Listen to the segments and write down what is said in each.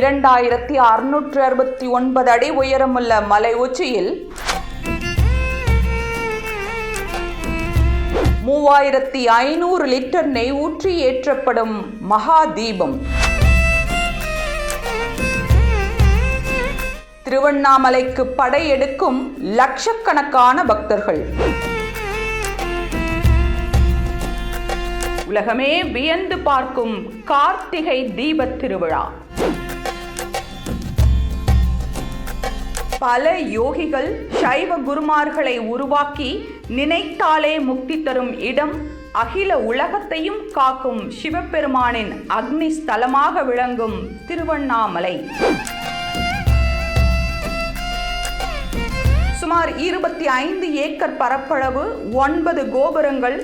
இரண்டாயிரத்தி அறுநூற்று அறுபத்தி ஒன்பது அடி உயரமுள்ள மலை உச்சியில் மூவாயிரத்தி ஐநூறு லிட்டர் நெய் ஊற்றி ஏற்றப்படும் மகா தீபம் திருவண்ணாமலைக்கு படையெடுக்கும் லட்சக்கணக்கான பக்தர்கள். உலகமே வியந்து பார்க்கும் கார்த்திகை தீபத் திருவிழா. பல யோகிகள் சைவ குருமார்களை உருவாக்கி நினைத்தாலே முக்தி தரும் இடம் அகில உலகத்தையும் காக்கும் சிவபெருமானின் அக்னி ஸ்தலமாக விளங்கும் திருவண்ணாமலை. சுமார் இருபத்தி ஐந்து ஏக்கர் பரப்பளவு ஒன்பது கோபுரங்கள்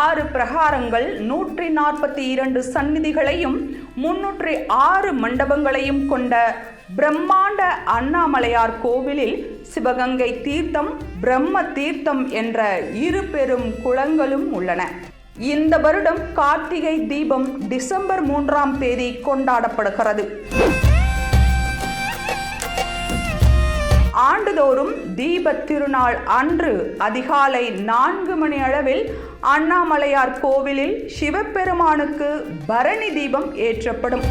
ஆறு பிரகாரங்கள் நூற்றி நாற்பத்தி இரண்டு சந்நிதிகளையும் முன்னூற்றி ஆறு மண்டபங்களையும் கொண்ட பிரம்மாண்ட அண்ணாமலையார் கோவிலில் சிவகங்கை தீர்த்தம் பிரம்ம தீர்த்தம் என்ற இரு பெரும் குளங்களும் உள்ளன. இந்த வருடம் கார்த்திகை தீபம் டிசம்பர் மூன்றாம் தேதி கொண்டாடப்படுகிறது. ஆண்டுதோறும் தீபத் திருநாள் அன்று அதிகாலை நான்கு மணி அளவில் அண்ணாமலையார் கோவிலில் சிவபெருமானுக்கு பரணி தீபம் ஏற்றப்படும்.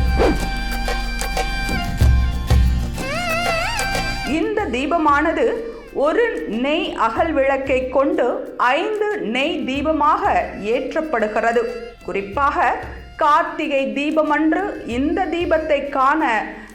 இந்த தீபமானது ஒரு நெய் அகல் விளக்கை கொண்டு ஐந்து நெய் தீபமாக ஏற்றப்படுகிறது. குறிப்பாக கார்த்திகை தீபமன்று இந்த தீபத்தை காண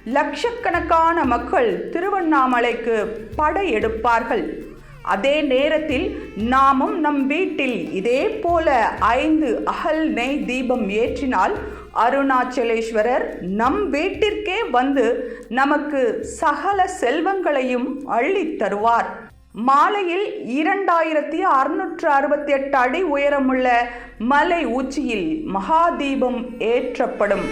லட்சக்கணக்கான மக்கள் திருவண்ணாமலைக்கு படையெடுப்பார்கள் அதே நேரத்தில் நாமும் நம் வீட்டில் இதே போல ஐந்து அகல் நெய் தீபம் ஏற்றினால் அருணாச்சலேஸ்வரர் நம் வீட்டிற்கே வந்து நமக்கு சகல செல்வங்களையும் அள்ளித் தருவார். மாலையில் இரண்டாயிரத்தி அறுநூற்று அறுபத்தி எட்டு அடி உயரமுள்ள மலை உச்சியில் மகாதீபம் ஏற்றப்படும்.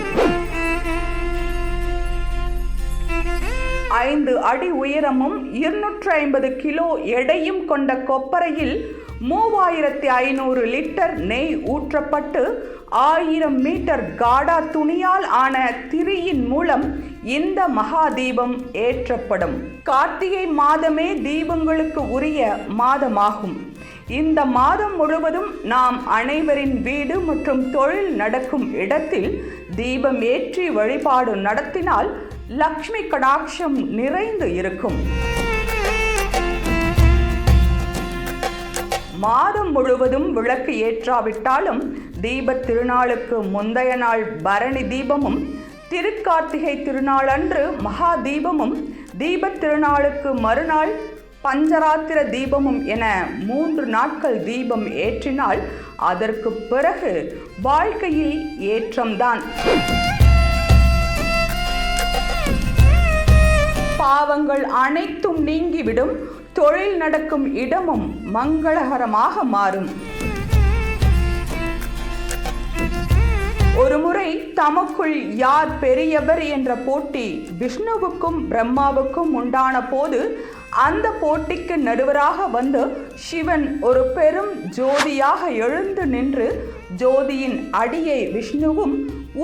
ஐந்து அடி உயரமும் இருநூற்று ஐம்பது கிலோ எடையும் கொண்ட கொப்பரையில் மூவாயிரத்தி ஐநூறு லிட்டர் நெய் ஊற்றப்பட்டு ஆயிரம் மீட்டர் காடா துணியால் ஆன திரியின் மூலம் இந்த மகா தீபம் ஏற்றப்படும். கார்த்திகை மாதமே தீபங்களுக்கு உரிய மாதமாகும். இந்த மாதம் முழுவதும் நாம் அனைவரின் வீடு மற்றும் தொழில் நடக்கும் இடத்தில் தீபம் ஏற்றி வழிபாடு நடத்தினால் லக்ஷ்மி கடாட்சம் நிறைந்து இருக்கும். மாதம் முழுவதும் விளக்கு ஏற்றாவிட்டாலும் தீபத் திருநாளுக்கு முந்தைய நாள் பரணி தீபமும் திருக்கார்த்திகை திருநாளன்று மகா தீபமும் தீபத் திருநாளுக்கு மறுநாள் பஞ்சராத்திர தீபமும் என மூன்று நாட்கள் தீபம் ஏற்றினால் அதற்கு பிறகு வாழ்க்கையில் ஏற்றம்தான். பாவங்கள் அனைத்தும் நீங்கிவிடும். தொழில் நடக்கும் இடமும் மங்களகரமாக மாறும். ஒருமுறை தமக்குள் யார் பெரியவர் என்ற போட்டி விஷ்ணுவுக்கும் பிரம்மாவுக்கும் உண்டான போது அந்த போட்டிக்கு நடுவராக வந்து சிவன் ஒரு பெரும் ஜோதியாக எழுந்து நின்று ஜோதியின் அடியை விஷ்ணுவும்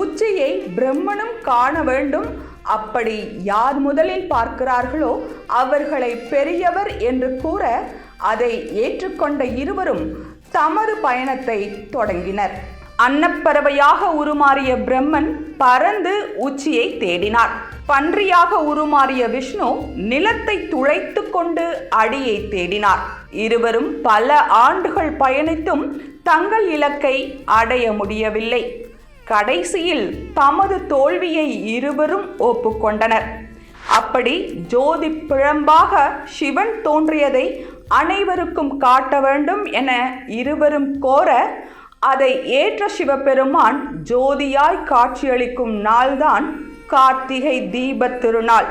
உச்சியை பிரம்மனும் காண வேண்டும். அப்படி யார் முதலில் பார்க்கிறார்களோ அவர்களை பெரியவர் என்று கூற அதை ஏற்றுக்கொண்ட இருவரும் தமது பயணத்தை தொடங்கினர். அன்னப்பறவையாக உருமாறிய பிரம்மன் பறந்து உச்சியை தேடினார். பன்றியாக உருமாறிய விஷ்ணு நிலத்தை துளைத்து கொண்டு அடியை தேடினார். இருவரும் பல ஆண்டுகள் பயணித்தும் தங்கள் இலக்கை அடைய முடியவில்லை. கடைசியில் தமது தோல்வியை இருவரும் ஒப்புக்கொண்டனர். அப்படி ஜோதி பிழம்பாக சிவன் தோன்றியதை அனைவருக்கும் காட்ட வேண்டும் என இருவரும் கோர அதை ஏற்ற சிவபெருமான் ஜோதியாய் காட்சியளிக்கும் நாள்தான் கார்த்திகை தீபத் திருநாள்.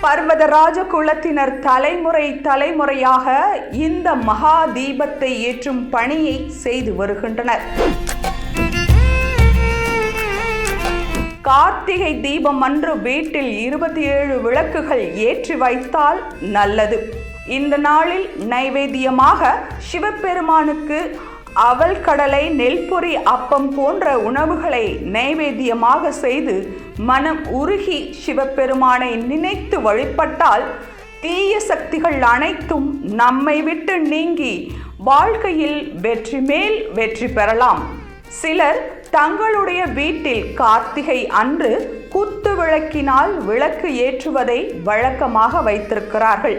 பர்வதராஜ குலத்தினர் தலைமுறை தலைமுறையாக இந்த மகா தீபத்தை ஏற்றும் பணியை செய்து வருகின்றனர். கார்த்திகை தீபம் அன்று வீட்டில் இருபத்தி ஏழு விளக்குகள் ஏற்றி வைத்தால் நல்லது. இந்த நாளில் நைவேத்தியமாக சிவபெருமானுக்கு அவல் கடலை நெல்பொரி அப்பம் போன்ற உணவுகளை நைவேத்தியமாக செய்து மனம் உருகி சிவபெருமானை நினைத்து வழிபட்டால் தீய சக்திகள் அனைத்தும் நம்மை விட்டு நீங்கி வாழ்க்கையில் வெற்றி மேல் வெற்றி பெறலாம். சிலர் தங்களுடைய வீட்டில் கார்த்திகை அன்று குத்து விளக்கினால் விளக்கு ஏற்றுவதை வழக்கமாக வைத்திருக்கிறார்கள்.